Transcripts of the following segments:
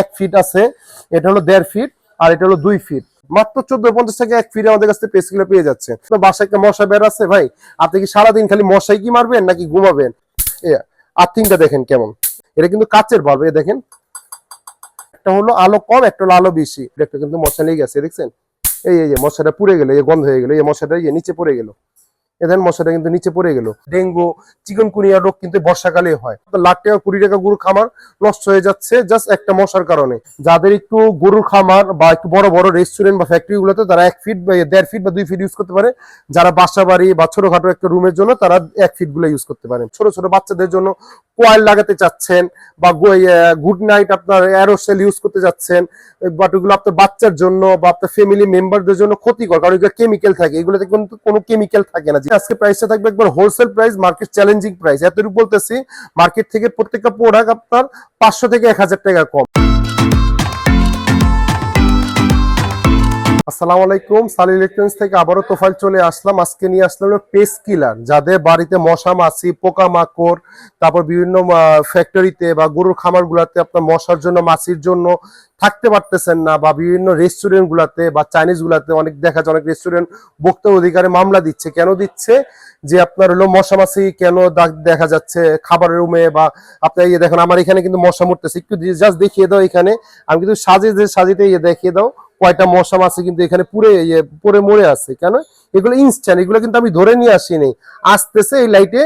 এক ফিট আছে, এটা হলো দেড় ফিট আর এটা হলো দুই ফিট মাত্র চোদ্দ পঞ্চাশ টাকা এক ফিটে আমাদের কাছ থেকে পেস কিলো পেয়ে যাচ্ছে। বাসায় একটা মশা বের আছে ভাই, আপনি কি সারাদিন খালি মশাই কি মারবেন নাকি ঘুমাবেন? এ আর্থিংটা দেখেন কেমন। এটা কিন্তু কাচের বাল্ব দেখেন। একটা হলো আলো কম, একটা হলো আলো বেশি। একটা কিন্তু মশা লেগে গেছে, দেখছেন? এই এই মশাটা পুড়ে গেল, এই গন্ধ হয়ে গেলো, এই মশাটা এই যে নিচে পড়ে গেল। এদের মশাটা কিন্তু নিচে পড়ে গেল। ডেঙ্গু, চিকন কুনিয়া রোগ কিন্তু বর্ষাকালে হয়। লাখ টাকা, কুড়ি টাকা গরুর খামার নষ্ট হয়ে যাচ্ছে জাস্ট একটা মশার কারণে। যাদের একটু গরুর খামার বা একটু বড় বড় রেস্টুরেন্ট বা ফ্যাক্টরি গুলোতে তারা এক ফিট বা দেড় ফিট বা দুই ফিট ইউজ করতে পারে। যারা বাসা বাড়ি বা ছোটখাটো একটা রুমের জন্য তারা এক ফিটগুলো ইউজ করতে পারেন ছোট ছোট বাচ্চাদের জন্য কোয়াল লাগাতে চাচ্ছেন বা গুড নাইট আপনার অ্যারোসেল ইউজ করতে যাচ্ছেন বাট ওইগুলো আপনার বাচ্চার জন্য বা আপনার ফ্যামিলি মেম্বারদের জন্য ক্ষতিকর, কারণ এগুলো কেমিক্যাল থাকে, এগুলোতে কিন্তু কোনো কেমিক্যাল থাকে না। আজকে প্রাইসটা থাকবে একবার wholesale price market challenging price এতটুকু বলতেছি মার্কেট থেকে প্রত্যেকটা প্রোডাক্ট আপনার পাঁচশো থেকে এক হাজার টাকা কম। আসসালামু আলাইকুম, সালি ইলেকট্রনিক্স থেকে আবারও তোফাইল চলে আসলাম। আজকে নিয়ে আসলাম পেস্ট কিলার, যাদের বাড়িতে মশা, মাছি পোকা তারপর বিভিন্ন ফ্যাক্টরিতে বা গরুর খামার গুলাতে আপনার মশার জন্য, মাছির জন্য থাকতে পারতেছেন না বা বিভিন্ন রেস্টুরেন্ট গুলাতে বা চাইনিজ গুলাতে অনেক দেখা যায়, অনেক রেস্টুরেন্ট ভোক্তা অধিকারে মামলা দিচ্ছে। কেন দিচ্ছে? যে আপনার হলো মশা, মাছি কেন দেখা যাচ্ছে খাবারের রুমে বা আপনার ইয়ে দেখেন, আমার এখানে কিন্তু মশা মরতেছে। একটু জাস্ট দেখিয়ে দাও এখানে। আমি কিন্তু সাজে যে সাজিতে ইয়ে দেখিয়ে দাও। কয়টা মশা মাছি কিন্তু এখানে পুরে ইয়ে পুরে মরে আছে। কেন? এগুলো ইনস্ট্যান্ট এগুলো কিন্তু আমি ধরে নিয়ে আসিনি। আসতেছে এই লাইটে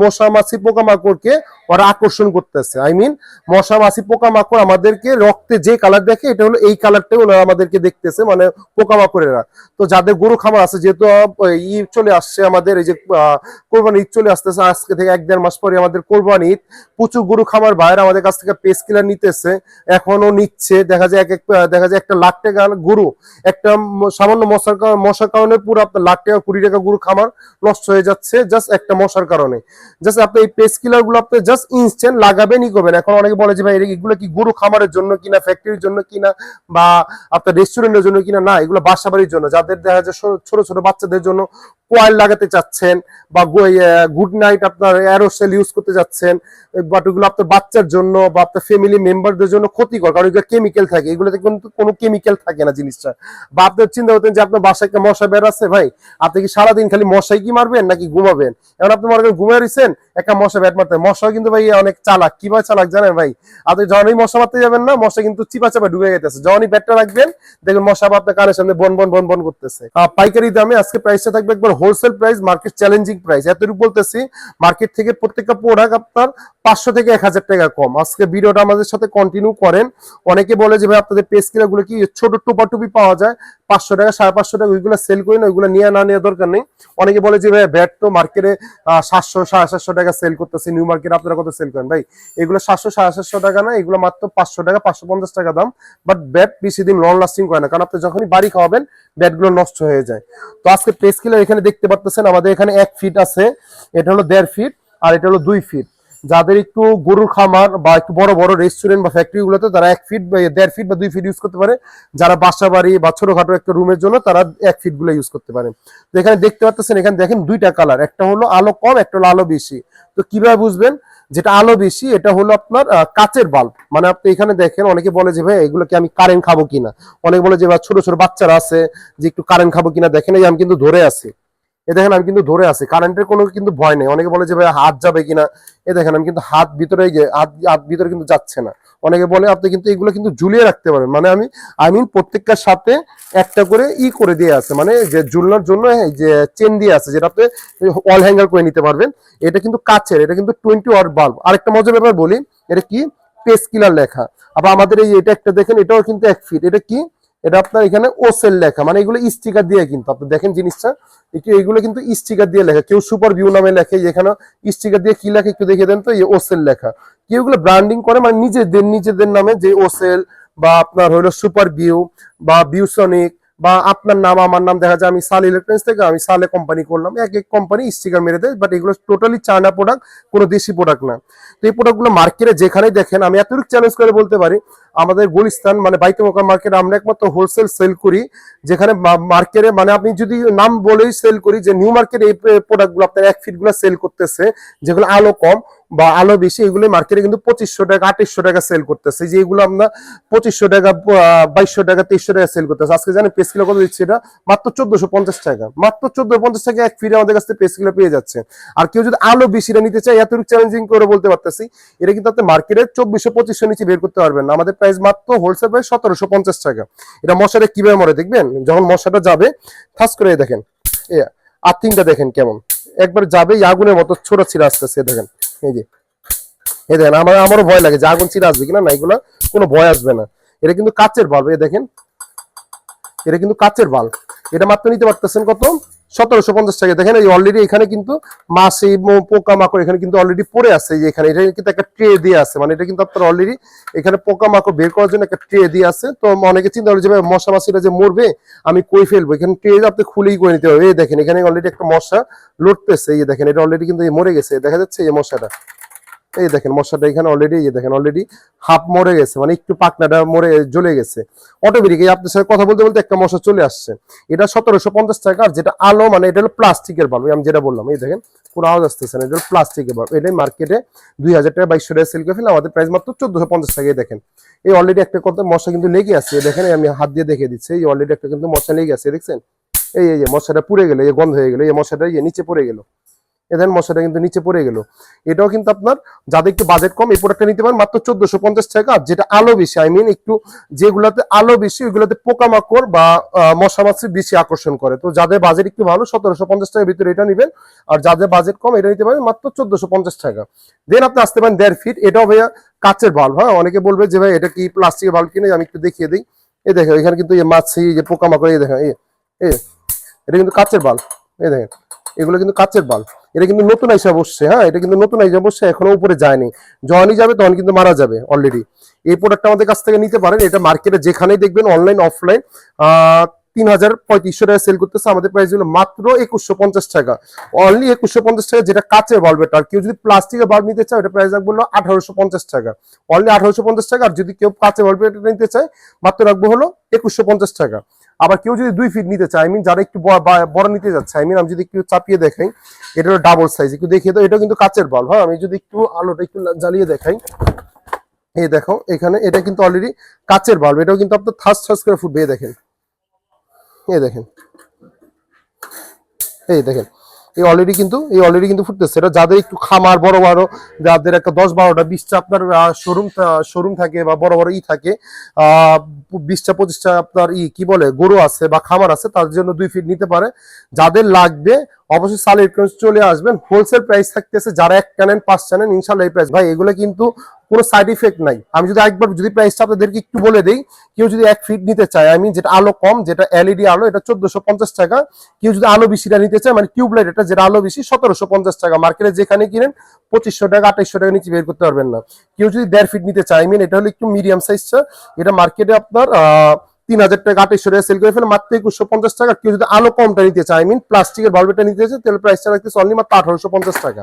মশা মাছি পোকামাকড়কে ওরা আকর্ষণ করতেছে। আই মিন মশা মাছি পোকামাকড় আমাদেরকে রক্তে যে কালার দেখে, এটা হলো এই কালারটাই ওনারা আমাদেরকে দেখতেছে মানে পোকামাকড়েরা। তো যাদের গরু খামার আছে, যেহেতু ঈদ চলে আসছে আমাদের, এই যে কোরবানি ঈদ চলে আসতেছে, আজকে থেকে এক দেড় মাস পরে আমাদের কোরবানি ঈদ। প্রচুর গরু খামার বাইরে আমাদের কাছ থেকে পেস কিলার নিতেছে এখনও নিচ্ছে। দেখা যায় এক এক দেখা যায় একটা লাখ টাকা গরু, একটা সামান্য মশার মশার কারণে পুরো লাখ টাকা, কুড়ি টাকা গরু খামার নষ্ট হয়ে যাচ্ছে জাস্ট একটা মশার কারণে। জাস্ট আপনি এই পেস কিলারগুলো আপনি জাস্ট ইনস্ট্যান্ট লাগাবেনই করবেন। এখন অনেকে বলে যে, ভাই এগুলো কি গরু খামারের জন্য কিনা ফ্যাক্টরির জন্য কিনা বা আপনার রেস্টুরেন্টের জন্য কিনা? না, এগুলো বাসা বাড়ির জন্য। যাদের দেখা যায় ছোট ছোট বাচ্চাদের জন্য কোয়াল লাগাতে চাচ্ছেন বা গুড নাইট আপনার অ্যারোসেল ইউজ করতে যাচ্ছেন বাট ওগুলো আপনার বাচ্চার জন্য বা আপনার ফ্যামিলি মেম্বারদের জন্য ক্ষতিকর, কারণ এগুলো কেমিক্যাল থাকে, এগুলোতে কিন্তু কোনো কেমিক্যাল থাকে না জিনিসটা। বা আপনার চিন্তা করতেন যে আপনার বাসায় মশা বেড়াচ্ছে ভাই, আপনি কি সারাদিন খালি মশাই কি মারবেন নাকি ঘুমাবেন? এখন আপনি মনে করেন ঘুমিয়ে রয়েছেন একটা মশা ব্যাট মারতে। মশা কিন্তু ভাই অনেক চালাক। কীভাবে চালাক জানেন ভাই? আপনি যখনই মশা মারতে যাবেন না, মশা কিন্তু চিপা চাপা ডুবে গেছে। যখনই ব্যাটটা রাখবেন, দেখবেন মশা আপনার কানের সামনে বন বন বন বন করতেছে। পাইকারি দামে আজকে প্রাইসটা থাকবে একবার wholesale price market challenging price এতটুকু বলতেছি মার্কেট থেকে প্রত্যেকটা প্রোডাক্ট আপনার পাঁচশো থেকে এক হাজার টাকা কম। আজকে ভিডিওটা আমাদের সাথে কন্টিনিউ করেন। অনেকে বলে যে ভাই, আপনাদের পেসগুলো কি ছোট টুপা টুপি পাওয়া যায়? পাঁচশো টাকা, সাড়ে পাঁচশো টাকা ওইগুলো সেল করি না, ওইগুলো নিয়ে না নেওয়ার দরকার নেই। অনেকে বলে যে ভাই, ব্যাট তো মার্কেটে সাতশো, সাড়ে সাতশো টাকা সেল করতেছে নিউ মার্কেট আপনারা কত সেল করেন? ভাই, এগুলো সাতশো, সাড়ে সাতশো টাকা না, এগুলো মাত্র পাঁচশো টাকা, পাঁচশো পঞ্চাশ টাকা দাম। বাট ব্যাট বেশি দিন লং লাস্টিং করে না, কারণ আপনি যখনই বাড়ি খাওয়াবেন ব্যাটগুলো নষ্ট হয়ে যায়। তো আজকে পেস কিলার এখানে দেখতে পারতেছেন, আমাদের এখানে এক ফিট আছে, এটা হলো দেড় ফিট আর এটা হলো দুই ফিট যাদের একটু গরুর খামার বা একটু বড় বড় রেস্টুরেন্ট বা ফ্যাক্টরি গুলোতে তারা এক ফিট বা দেড় ফিট বা দুই ফিট ইউজ করতে পারে। যারা বাসা বাড়ি বা ছোটখাটো একটা রুমের জন্য তারা এক ফিটগুলো ইউজ করতে পারে। তো এখানে দেখতে পাচ্ছেন এখানে দেখেন দুইটা কালার একটা হলো আলো কম, একটা হলো আলো বেশি। তো কীভাবে বুঝবেন? যেটা আলো বেশি, এটা হলো আপনার কাচের বাল্ব মানে আপনি এখানে দেখেন, অনেকে বলে যে, ভাই, এগুলোকে আমি কারেন্ট খাব কিনা? অনেকে বলে যে, ভাই, ছোট ছোট বাচ্চারা আছে যে, একটু কারেন্ট খাব কিনা? দেখেন, এই আমি কিন্তু ধরে আছি। এ দেখেন আমি কিন্তু ধরে আছি কারেন্টের কোনো কিন্তু ভয় নেই। অনেকে বলে যে, ভাই, হাত যাবে কিনা? এ দেখেন, আমি কিন্তু হাত ভিতরে গিয়ে হাত হাত ভিতরে কিন্তু যাচ্ছে না। অনেকে বলে, আপনি কিন্তু এগুলো কিন্তু ঝুলিয়ে রাখতে পারেন মানে আমি আই মিন প্রত্যেকটার সাথে একটা করে ই করে দিয়ে আছে। মানে যে ঝুলনার জন্য যে চেন দিয়ে আছে, যেটা আপনি অল হ্যাঙ্গার করে নিতে পারবেন, এটা কিন্তু কাচের এটা কিন্তু টোয়েন্টি ওয়াট বাল্ব আরেকটা মজার ব্যাপার বলি, এটা কি? পেস কিলার লেখা। আবার আমাদের এই, এটা একটা দেখেন, এটাও কিন্তু এক ফিট এটা কি? এটা আপনার এখানে ওসেল লেখা মানে এগুলো স্টিকার দিয়ে কিন্তু। আপনি দেখেন জিনিসটা এগুলো কিন্তু স্টিকার দিয়ে লেখা। কেউ সুপার ভিউ নামে লেখে এখানে স্টিকার দিয়ে কি লেখা একটু দেখে দেন তো, এই ওসেল লেখা। কেউ ব্র্যান্ডিং করে মানে নিজেদের নিজেদের নামে যে ওসেল বা আপনার হলো সুপার ভিউ বা বিউসনিক বা আপনার নাম, আমার নাম দেখা যায়, আমি সাল ইলেকট্রনিক্স থেকে, আমি সালে কোম্পানি করলাম। এক এক কোম্পানি স্টিকার মেরে দেয় বাট এগুলো টোটালি চায়না প্রোডাক্ট কোনো দেশি প্রোডাক্ট না। তো এই প্রোডাক্টগুলো মার্কেটে যেখানেই দেখেন, আমি এতটুকু চ্যালেঞ্জ করে বলতে পারি, আমাদের গুলিস্তান মানে বাইতে মোকা মার্কেট আমরা একমাত্র হোলসেল সেল করি, যেখানে মার্কেটে মানে আপনি যদি নাম বলেই সেল করি, যে নিউ মার্কেট এই প্রোডাক্টগুলো আপনার এক ফিটগুলো সেল করতেছে, যেগুলো আলো কম বা আলো বেশি এগুলো মার্কেটে কিন্তু পঁচিশশো টাকা আঠাইশশো টাকা সেল করতেছে। যে এগুলো আমরা পঁচিশশো টাকা বাইশশো টাকা, তেইশশো টাকা সেল করতেছে। আজকে জানেন পেস কিলো কত দিচ্ছে এটা? মাত্র চোদ্দশো পঞ্চাশ টাকা। মাত্র চোদ্দশো পঞ্চাশ টাকা এক ফিরে আমাদের কাছ থেকে পেস কিলো পেয়ে যাচ্ছে। আর কেউ যদি আলো বেশিটা নিতে চায়, এতটুকু চ্যালেঞ্জিং করে বলতে পারতেছি, এটা কিন্তু আপনি মার্কেটে চব্বিশশো পঁচিশশো নিচে বের করতে পারবেন আমাদের প্রাইস মাত্র হোলসেল প্রাইস সতেরোশো পঞ্চাশ টাকা। এটা মশাটা কীভাবে মরে দেখবেন? যখন মশাটা যাবে থাস করে দেখেন। এ আর্থিংটা দেখেন কেমন। একবার যাবে, আগুনের মতো ছোট ছিঁড়ে আসতেছে, দেখেন। এই যে, এই দেখেন, আমার আমারও ভয় লাগে, যে আগুন ছিঁড়ে আসবে কিনা, না, এগুলো কোনো ভয় আসবে না। এটা কিন্তু কাচের বাল্ব এ দেখেন, এটা কিন্তু কাচের বাল্ব। এটা মাত্র নিতে পারতেছেন কত? সতেরোশো পঞ্চাশ টাকা দেখেন এই অলরেডি এখানে কিন্তু মাসি পোকা মাকড় এখানে কিন্তু অলরেডি পড়ে আছে যে এখানে। এটা কিন্তু একটা ট্রে দিয়ে আছে। মানে এটা কিন্তু আপনার অলরেডি এখানে পোকা মাকড় বের করার জন্য একটা ট্রে দিয়ে আছে। তো অনেকে চিন্তা করছে যে মশা মাছিটা যে মরবে, আমি কই ফেলব? এখানে ট্রে আপনি খুলেই করে নিতে হবে। এই দেখেন, এখানে অলরেডি একটা মশা লড়তেছে। এই দেখেন, এটা অলরেডি কিন্তু মরে গেছে। দেখা যাচ্ছে এই মশাটা। এই দেখেন, মশাটা এখানে অলরেডি এই দেখেন অলরেডি হাফ মরে গেছে মানে একটু পাকনাটা মরে জ্বলে গেছে। অটোমেটিক এই আপনার সাথে কথা বলতে বলতে একটা মশা চলে আসছে। এটা সতেরোশো পঞ্চাশ টাকা, আর যেটা আলো মানে এটা হলো প্লাস্টিকের বাল্ব আমি যেটা বললাম, এই দেখেন কোনো আওয়াজ আসতেছে না, এটা হলো প্লাস্টিকের বাল্ব এটাই মার্কেটে দুই হাজার টাকা, বাইশশো টাকা সেল করে ফেলে আমাদের প্রাইস মাত্র চোদ্দশো পঞ্চাশ টাকা এই দেখেন। এই অলরেডি একটা কথা মশা কিন্তু লেগে আছে দেখেন আমি হাত দিয়ে দেখে দিচ্ছি। এই অলরেডি একটা কিন্তু মশা লেগে আছে, দেখছেন? এই এই মশাটা পুড়ে গেল, এই গন্ধ হয়ে গেলো, এই মশাটা, এই নিচে পড়ে গেল। এদের মশাটা কিন্তু নিচে পড়ে গেল। এটাও কিন্তু আপনার যাদের একটু বাজেট কম, এই প্রোডাক্টটা নিতে পারেন মাত্র চোদ্দশো পঞ্চাশ টাকা যেটা আলো বেশি আই মিন একটু যেগুলাতে আলো বেশি, ওইগুলোতে পোকামাকড় বা মশা মাছি বেশি আকর্ষণ করে। তো যাদের বাজেট একটু ভালো, সতেরোশো পঞ্চাশ টাকার ভিতরে এটা নেবেন, আর যাদের বাজেট কম, এটা নিতে পারেন মাত্র চোদ্দশো পঞ্চাশ টাকা। দেন আপনি আসতে পারেন দেড় ফিট এটাও ভাইয়া কাচের বাল্ব হ্যাঁ? অনেকে বলবে যে ভাই, এটা কি প্লাস্টিকের বাল্ব কিনে আমি একটু দেখিয়ে দিই। এই দেখেন, এখানে কিন্তু এই মাছি যে পোকামাকড়, এই দেখেন, এই এটা কিন্তু কাচের বাল্ব এই দেখেন। এগুলো কিন্তু কাচের বাল্ব। এটা কিন্তু নতুন আইসা বসছে হ্যাঁ? এটা কিন্তু নতুন আইসা বসছে এখনও উপরে যায়নি। যখনই যাবে তখন কিন্তু মারা যাবে অলরেডি এই প্রোডাক্টটা আমাদের কাছ থেকে নিতে পারেন। এটা মার্কেটে যেখানেই দেখবেন অনলাইন অফলাইন তিন হাজার পঁয়ত্রিশশো টাকা সেল করতেছে। আমাদের প্রাইস হলো মাত্র একুশশো পঞ্চাশ টাকা। অনলি একুশশো পঞ্চাশ টাকা যেটা কাচের বাল্ব এটা। আর কেউ যদি প্লাস্টিকের বাল্ব নিতে চায় ওটা প্রাইস রাখব হলো আঠারোশো পঞ্চাশ টাকা। অনলি আঠারোশো পঞ্চাশ টাকা। আর যদি কেউ কাচের বাল্ব এটা নিতে চায়, মাত্র রাখব হলো একুশশো পঞ্চাশ টাকা। আবার কেউ যদি দুই ফিট নিতে চায় আই মিন যারা একটু বড় নিতে যাচ্ছে আই মিন আমি যদি একটু চাপিয়ে দেখাই এটা ডাবল সাইজ একটু দেখিয়ে দাও এটা কিন্তু কাচের বাল্ব হ্যাঁ? আমি যদি একটু আলোটা একটু জ্বালিয়ে দেখাই, এই দেখো, এখানে এটা কিন্তু অলরেডি কাচের বাল্ব এটাও কিন্তু আপনার থাস থাস করে ফুটবে দেখেন, এই দেখেন এই দেখেন। এই অলরেডি কিন্তু, এই অলরেডি কিন্তু ফুটতেছে। এটা যাদের একটু খামার, বড় বড়, যাদের একটা দশ বারোটা, বিশটা আপনার শোরুম শোরুম থাকে বা বড় বড় ই থাকে বিশটা, পঁচিশটা আপনার ই, কি বলে, গরু আছে বা খামার আছে তাদের জন্য দুই ফিট নিতে পারে। যাদের লাগবে, অবশ্যই সাল ইলেকট্রনিক্স চলে আসবেন। হোলসেল প্রাইস থাকতেছে, যারা এক টানেন পাঁচ টানেন ইনশাল্লাহ এই প্রাইস ভাই, এগুলো কিন্তু কোনো সাইড ইফেক্ট নাই। আমি যদি একবার যদি প্রাইসটা আপনাদেরকে একটু বলে দেই, কেউ যদি এক ফিট নিতে চায় আমি যেটা আলো কম, যেটা এলইডি আলো, এটা চোদ্দশো পঞ্চাশ টাকা। কেউ যদি আলো বেশিটা নিতে চায় মানে টিউবলাইট এটা, যেটা আলো বেশি, সতেরোশো পঞ্চাশ টাকা। মার্কেটে যেখানে কিনেন, পঁচিশশো টাকা, আঠাইশশো টাকা নিচে বের করতে পারবেন না। কেউ যদি দেড় ফিট নিতে চায় মিন এটা হলো একটু মিডিয়াম সাইজটা এটা মার্কেটে আপনার তিন হাজার টাকা, আঠাইশশো টাকা সেল করে ফেলে, মাত্র একুশশো পঞ্চাশ টাকা। কেউ যদি আলো কমটা নিতে চায় মিন প্লাস্টিকের বাল্বটা নিতে চায়, তাহলে প্রাইসটা রাখতেছে অনলি মাত্র আঠারোশো পঞ্চাশ টাকা।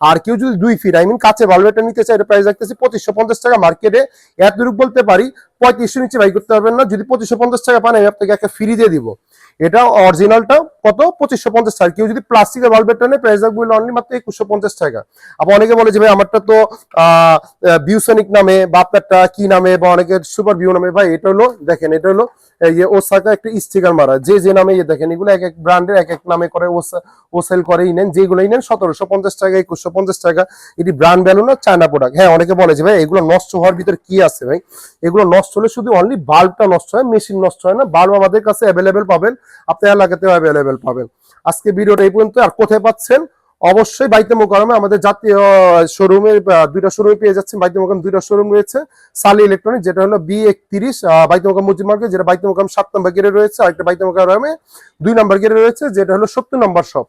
আর কেউ যদি দুই ফিট আই মিন কাছে বাল্বটা নিতে চাই এটা প্রাইস রাখতেছি পঁচিশশো পঞ্চাশ টাকা মার্কেটে এতটুকু বলতে পারি পঁয়ত্রিশশো নিচে বাই করতে পারবেন না। যদি পঁচিশশো পঞ্চাশ টাকা পান, আমি আপনাকে একটা ফ্রি দিয়ে দিব। এটা অরিজিনালটা কত? পঁচিশশো পঞ্চাশ টাকা। কেউ যদি প্লাস্টিকের বাল্বেরটা নেয় প্রাইস রাখব অনলি মাত্র একুশশো পঞ্চাশ টাকা। আবার অনেকে বলে যে, ভাই, আমারটা তো বিউসনিক নামে বা আপনারটা কি নামে বা অনেকের সুপার ভিউ নামে। ভাই, এটা হলো, দেখেন, এটা হলো, এই যে ওসাকা একটা স্টিকার মারা। যে যে নামে ইয়ে দেখেন, এগুলো এক এক ব্র্যান্ডের এক এক নামে করে ও সেল করেই নেন। যেগুলোই নেন, সতেরোশো পঞ্চাশ টাকা, একুশশো পঞ্চাশ টাকা। এটি ব্র্যান্ড ভ্যালু না চায়না প্রোডাক্ট হ্যাঁ অনেকে বলে যে, ভাই, এগুলো নষ্ট হওয়ার ভিতরে কি আছে? ভাই, এগুলো নষ্ট হলে শুধু অনলি বাল্বটা নষ্ট হয় মেশিন নষ্ট হয় না। বাল্ব আমাদের কাছে অ্যাভেলেবেল পাবেন আপনার এলাকাতেও অ্যাভেলেবেল পাবেন। আজকে ভিডিওটা এই পর্যন্ত, আর কোথায় পাচ্ছেন? অবশ্যই বাইতে মোকারমে, আমাদের জাতীয় শোরুমে দুইটা শোরুমে পেয়ে যাচ্ছেন। বাইতে মোকাম দুইটা শোরুম রয়েছে। সালি ইলেকট্রনিক যেটা হলো বি একত্রিশ বাইতে মোকাম মসজিদ মার্কেট, যেটা বাইতে মোকাম সাত নম্বর গেটে রয়েছে। আরেকটা বাইতে মোকামে দুই নম্বর গেটে রয়েছে, যেটা হলো সত্তর নম্বর শপ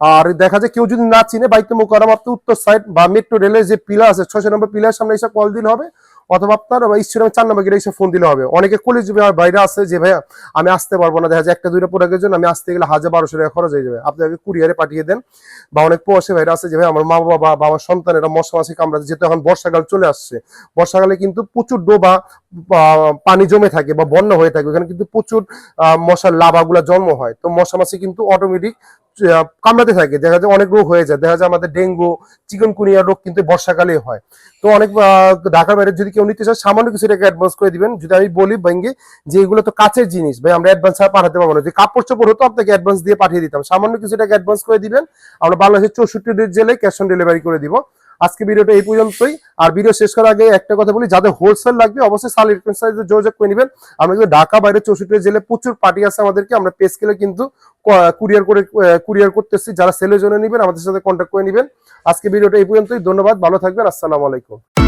আর দেখা যায় কেউ যদি না চিনে বাইতে মোকারম আপনি উত্তর সাইড বা মেট্রো রেলের যে পিলার আছে ছশো নম্বর পিলার সামনে এসে কল দিলে হবে। অথবা আপনার ইস্টুরাম চার নম্বর গেলে এসে ফোন দিলে হবে। অনেকে কলেজ বাইরে আছে যে, ভাইয়া, আমি আসতে পারব না। দেখা যায় একটা, দুইটা প্রোডাক্টের জন্য আমি আসতে গেলে হাজার বারোশো টাকা খরচ হয়ে যাবে। আপনি আগে কুরিয়ারে পাঠিয়ে দেন। বা অনেক প্রবাসী ভাইরা আছে যে ভাই আমার মা বাবা বা আমার সন্তানেরা মশা মাছি কামড়াতে যেহেতু এখন বর্ষাকাল চলে আসছে। বর্ষাকালে কিন্তু প্রচুর ডোবা পানি জমে থাকে বা বন্যা হয়ে থাকে। ওখানে কিন্তু প্রচুর মশার লাভাগুলা জন্ম হয়। তো মশা মাছি কিন্তু অটোমেটিক কামড়াতে থাকে। দেখা যায় অনেক রোগ হয়ে যায়। দেখা যায় আমাদের ডেঙ্গু চিকনকুনিয়া রোগ কিন্তু বর্ষাকালে হয়। তো অনেক ঢাকার বাইরে যদি কেউ নিতে চায়, সামান্য কিছু টাকা অ্যাডভান্স করে দিবেন। যদি আমি বলি, ব্যাঙ্গে, যে এগুলো তো কাছের জিনিস, ভাই, আমরা অ্যাডভান্স ছাড়া পাঠাতে পারব না। যে কাপড় চোপড় হতো, আপনাকে অ্যাডভান্স দিয়ে পাঠিয়ে দিতাম। সামান্য কিছু টাকা অ্যাডভান্স করে দিবেন। আমরা বাংলাদেশের চৌষট্টি জেলে ক্যাশ অন ডেলিভারি করে দিব। আজকে ভিডিওটা এই পর্যন্তই। আর ভিডিও শেষ করার আগে একটা কথা বলি, যাদের হোলসেল লাগবে, অবশ্যই সাল সাইজে যোগাযোগ করে নেবেন। আমরা কিন্তু ঢাকা, বাইরে, চৌষট্টি জেলে প্রচুর পার্টি আছে আমাদেরকে। আমরা পেস স্কেলে কিন্তু কুরিয়ার করে কুরিয়ার করতেছি। যারা সেলের জন্য নেবেন, আমাদের সাথে কন্ট্যাক্ট করে নেবেন। আজকে ভিডিওটা এই পর্যন্তই। ধন্যবাদ। ভালো থাকবেন। আসসালামু আলাইকুম।